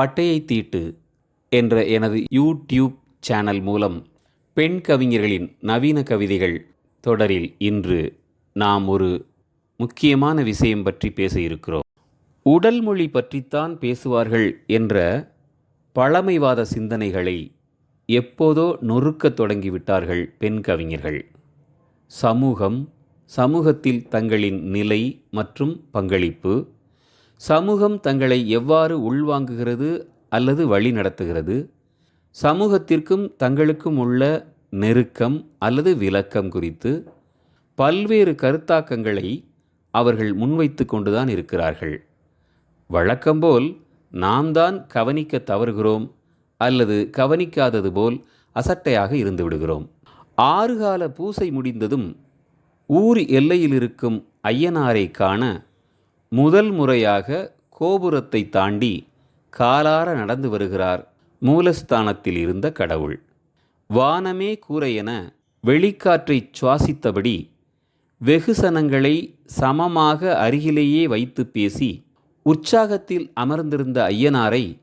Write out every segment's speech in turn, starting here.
பட்டையை தீட்டு என்ற எனது யூடியூப் சேனல் மூலம் பெண் கவிஞர்களின் நவீன கவிதைகள் தொடரில் இன்று நாம் ஒரு முக்கியமான விஷயம் பற்றி பேச இருக்கிறோம். உடல் மொழி பற்றித்தான் பேசுவார்கள் என்ற பழமைவாத சிந்தனைகளை எப்போதோ நொறுக்கத் தொடங்கிவிட்டார்கள் பெண் கவிஞர்கள். சமூகம் சமூகத்தில் தங்களின் நிலை மற்றும் பங்களிப்பு சமூகம் தங்களை எவ்வாறு உள்வாங்குகிறது அல்லது வழி நடத்துகிறது? சமூகத்திற்கும் தங்களுக்கும் உள்ள நெருக்கம் அல்லது விளக்கம் குறித்து பல்வேறு கருத்தாக்கங்களை அவர்கள் முன்வைத்து கொண்டுதான் இருக்கிறார்கள். வழக்கம்போல் நாம் தான் கவனிக்க தவறுகிறோம் அல்லது கவனிக்காதது போல் அசட்டையாக இருந்து விடுகிறோம். ஆறுகால பூசை முடிந்ததும் ஊர் எல்லையில் இருக்கும் ஐயனாரை காண முதல் முறையாக கோபுரத்தை தாண்டி காலார நடந்து வருகிறார் மூலஸ்தானத்தில் இருந்த கடவுள். வானமே கூரையென வெளிக்காற்றை சுவாசித்தபடி வெகுசனங்களை சமமாக அருகிலேயே வைத்து பேசி உற்சாகத்தில் அமர்ந்திருந்த ஐயனாரை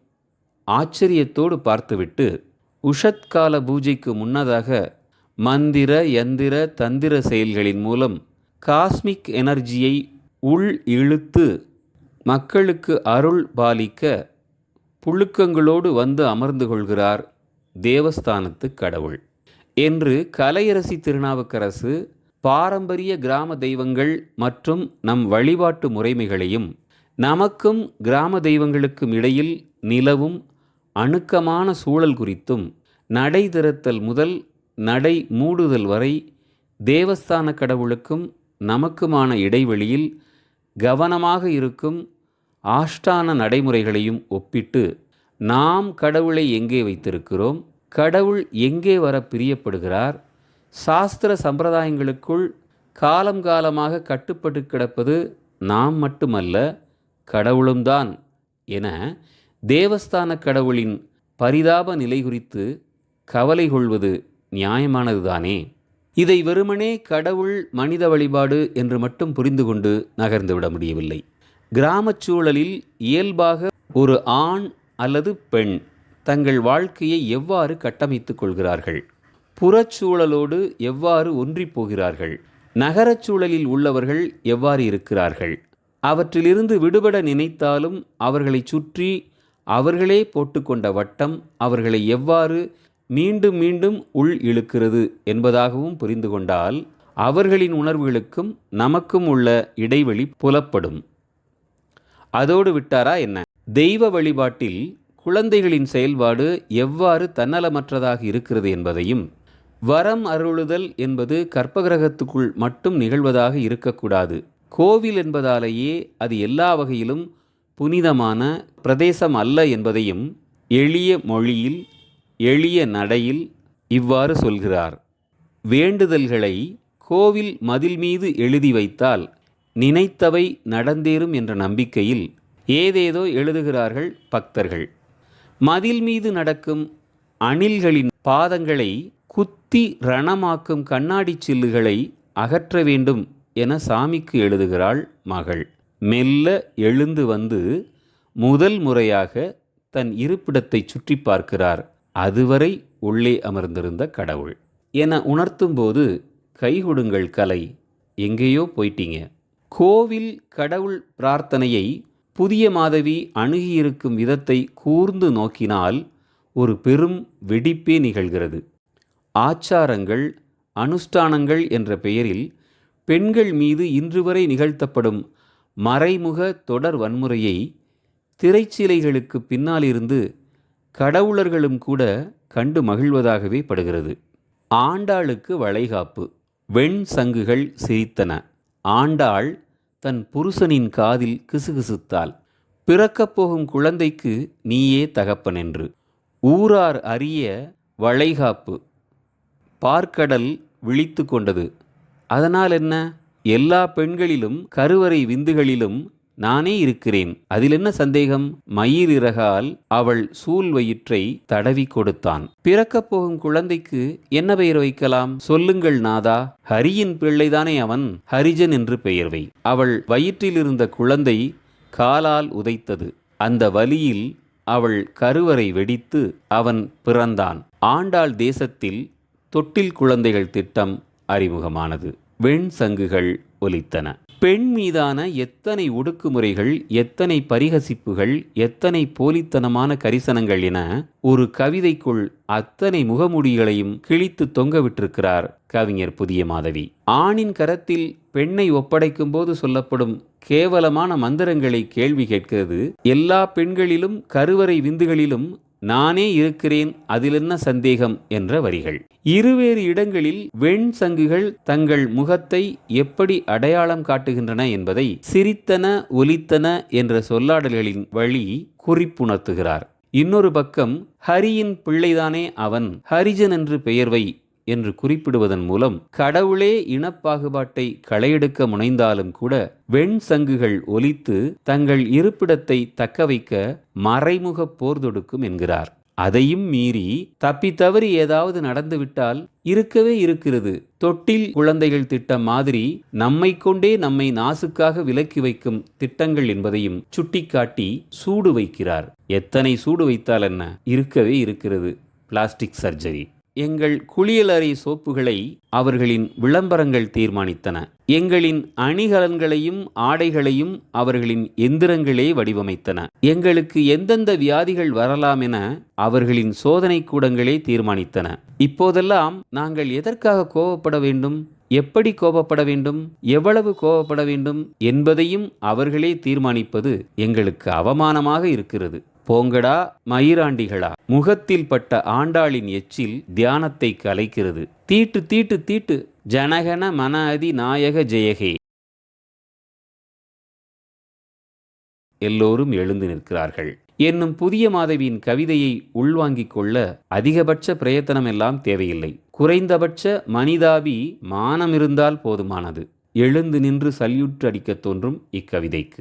ஆச்சரியத்தோடு பார்த்துவிட்டு உஷத்கால பூஜைக்கு முன்னதாக மந்திர யந்திர தந்திர செயல்களின் மூலம் காஸ்மிக் எனர்ஜியை உள் இழுத்து மக்களுக்கு அருள் பாலிக்க புழுக்கங்களோடு வந்து அமர்ந்து கொள்கிறார் தேவஸ்தானத்து கடவுள். என்று கலையரசி திருநாவுக்கரசு பாரம்பரிய கிராம தெய்வங்கள் மற்றும் நம் வழிபாட்டு முறைமைகளையும் நமக்கும் கிராம தெய்வங்களுக்கும் இடையில் நிலவும் அணுக்கமான சூழல் குறித்தும் நடை திறத்தல் முதல் நடை மூடுதல் வரை தேவஸ்தான கடவுளுக்கும் நமக்குமான இடைவெளியில் கவனமாக இருக்கும் ஆஷ்டான நடைமுறைகளையும் ஒப்பிட்டு நாம் கடவுளை எங்கே வைத்திருக்கிறோம் கடவுள் எங்கே வர பிரியப்படுகிறார் சாஸ்திர சம்பிரதாயங்களுக்குள் காலம் காலமாக கட்டுப்பட்டு கிடப்பது நாம் மட்டுமல்ல கடவுளும்தான் என தேவஸ்தான கடவுளின் பரிதாப நிலை குறித்து கவலை கொள்வது நியாயமானதுதானே? இதை வெறுமனே கடவுள் மனித வழிபாடு என்று மட்டும் புரிந்து கொண்டு நகர்ந்துவிட முடியவில்லை. கிராமச் சூழலில் இயல்பாக ஒரு ஆண் அல்லது பெண் தங்கள் வாழ்க்கையை எவ்வாறு கட்டமைத்துக் கொள்கிறார்கள்? புறச்சூழலோடு எவ்வாறு ஒன்றிப்போகிறார்கள் நகரச் சூழலில் உள்ளவர்கள் எவ்வாறு இருக்கிறார்கள்? அவற்றிலிருந்து விடுபட நினைத்தாலும் அவர்களை சுற்றி அவர்களே போட்டுக்கொண்ட வட்டம் அவர்களை எவ்வாறு மீண்டும் மீண்டும் உள் இழுக்கிறது என்பதாகவும் புரிந்து கொண்டால் அவர்களின் உணர்வுகளுக்கும் நமக்கும் உள்ள இடைவெளி புலப்படும். அதோடு விட்டாரா என்ன? தெய்வ வழிபாட்டில் குழந்தைகளின் செயல்பாடு எவ்வாறு தன்னலமற்றதாக இருக்கிறது என்பதையும் வரம் அருளுதல் என்பது கற்பகிரகத்துக்குள் மட்டும் நிகழ்வதாக இருக்கக்கூடாது. கோவில் என்பதாலேயே அது எல்லா வகையிலும் புனிதமான பிரதேசம் அல்ல என்பதையும் எளிய மொழியில் எளிய நடையில் இவ்வாறு சொல்கிறார். வேண்டுதல்களை கோவில் மதில் மீது எழுதி வைத்தால் நினைத்தவை நடந்தேறும் என்ற நம்பிக்கையில் ஏதேதோ எழுதுகிறார்கள் பக்தர்கள். மதில் மீது நடக்கும் அணில்களின் பாதங்களை குத்தி ரணமாக்கும் கண்ணாடி சில்லுகளை அகற்ற வேண்டும் என சாமிக்கு எழுதுகிறாள் மகள். மெல்ல எழுந்து வந்து முதல் முறையாக தன் இருப்பிடத்தை சுற்றி பார்க்கிறார். அதுவரை உள்ளே அமர்ந்திருந்த கடவுள். என உணர்த்தும்போது கைகொடுங்கள் கலை எங்கேயோ போயிட்டீங்க. கோவில் கடவுள் பிரார்த்தனையை புதிய மாதவி அணுகியிருக்கும் விதத்தை கூர்ந்து நோக்கினால் ஒரு பெரும் வெடிப்பே நிகழ்கிறது. ஆச்சாரங்கள் அனுஷ்டானங்கள் என்ற பெயரில் பெண்கள் மீது இன்று வரை நிகழ்த்தப்படும் மறைமுக தொடர் வன்முறையை திரைச்சீலைகளுக்கு பின்னாலிருந்து கடவுளர்களும் கூட கண்டு மகிழ்வதாகவே படுகிறது. ஆண்டாளுக்கு வளைகாப்பு வெண் சங்குகள் சிரித்தன. ஆண்டாள் தன் புருஷனின் காதில் கிசுகிசுத்தாள். பிறக்கப் போகும் குழந்தைக்கு நீயே தகப்பன் என்று ஊரார் அறிய வளைகாப்பு பார்க்கடல் விழித்து கொண்டது. அதனால் என்ன? எல்லா பெண்களிலும் கருவறை விந்துகளிலும் நானே இருக்கிறேன். அதில் என்ன சந்தேகம் மயிரிறகால் அவள் சூழ் வயிற்றை தடவி கொடுத்தான். பிறக்கப் போகும் குழந்தைக்கு என்ன பெயர் வைக்கலாம்? சொல்லுங்கள் நாதா. ஹரியின் பிள்ளைதானே அவன். ஹரிஜன் என்று பெயர் வை. அவள் வயிற்றிலிருந்த குழந்தை காலால் உதைத்தது. அந்த வலியில் அவள் கருவறை வெடித்து அவன் பிறந்தான். ஆண்டாள் தேசத்தில் தொட்டில் குழந்தைகள் திட்டம் அறிமுகமானது. வெண் சங்குகள் ஒலித்தன. பெண் மீதான எத்தனை ஒடுக்குமுறைகள் எத்தனை பரிகசிப்புகள் எத்தனை போலித்தனமான கரிசனங்கள் என ஒரு கவிதைக்குள் அத்தனை முகமுடிகளையும் கிழித்து தொங்கவிட்டிருக்கிறார் கவிஞர் புதிய மாதவி. ஆணின் கரத்தில் பெண்ணை ஒப்படைக்கும் போது சொல்லப்படும் கேவலமான மந்திரங்களை கேள்வி கேட்கிறது. எல்லா பெண்களிலும் கருவறை விந்துகளிலும் நானே இருக்கிறேன் அதிலென்ன சந்தேகம்? என்ற வரிகள். இருவேறு இடங்களில் வெண் சங்குகள் தங்கள் முகத்தை எப்படி அடையாளம் காட்டுகின்றன என்பதை சிரித்தன ஒலித்தன என்ற சொல்லாடல்களின் வழி குறிப்புணர்த்துகிறார். இன்னொரு பக்கம் ஹரியின் பிள்ளைதானே அவன் ஹரிஜன் என்று பெயர் வை என்று குறிப்பிடுவதன் மூலம் கடவுளே இனப்பாகுபாட்டை களையெடுக்க முனைந்தாலும் கூட வெண் சங்குகள் ஒலித்து தங்கள் இருப்பிடத்தை தக்கவைக்க மறைமுக போர் தொடுக்கும் என்கிறார். அதையும் மீறி தப்பி தவறி ஏதாவது நடந்துவிட்டால் இருக்கவே இருக்கிறது. தொட்டில் குழந்தைகள் திட்டம் மாதிரி நம்மை கொண்டே நம்மை நாசுக்காக விலக்கி வைக்கும் திட்டங்கள் என்பதையும் சுட்டிக்காட்டி சூடு வைக்கிறார். எத்தனை சூடு வைத்தால் என்ன? இருக்கவே இருக்கிறது. Plastic surgery. எங்கள் குளியலறை சோப்புகளை அவர்களின் விளம்பரங்கள் தீர்மானித்தன. எங்களின் அணிகலன்களையும் ஆடைகளையும் அவர்களின் எந்திரங்களே வடிவமைத்தன. எங்களுக்கு எந்தெந்த வியாதிகள் வரலாம் என அவர்களின் சோதனை கூடங்களே தீர்மானித்தன. இப்போதெல்லாம் நாங்கள் எதற்காக கோபப்பட வேண்டும்? எப்படி கோபப்பட வேண்டும்? எவ்வளவு கோபப்பட வேண்டும்? என்பதையும் அவர்களே தீர்மானிப்பது எங்களுக்கு அவமானமாக இருக்கிறது. போங்கடா மயிராண்டிகளா? முகத்தில் பட்ட ஆண்டாளின் எச்சில் தியானத்தை கலைக்கிறது. தீட்டு தீட்டு தீட்டு. ஜனகன மன அதி நாயக ஜெயகே. எல்லோரும் எழுந்து நிற்கிறார்கள். என்னும் புதிய மாதவியின் கவிதையை உள்வாங்கிக் கொள்ள அதிகபட்ச பிரயத்தனம் எல்லாம் தேவையில்லை. குறைந்தபட்ச மனிதாபி மானம் இருந்தால் போதுமானது. எழுந்து நின்று சல்யூட் அடிக்கத் தோன்றும் இக்கவிதைக்கு.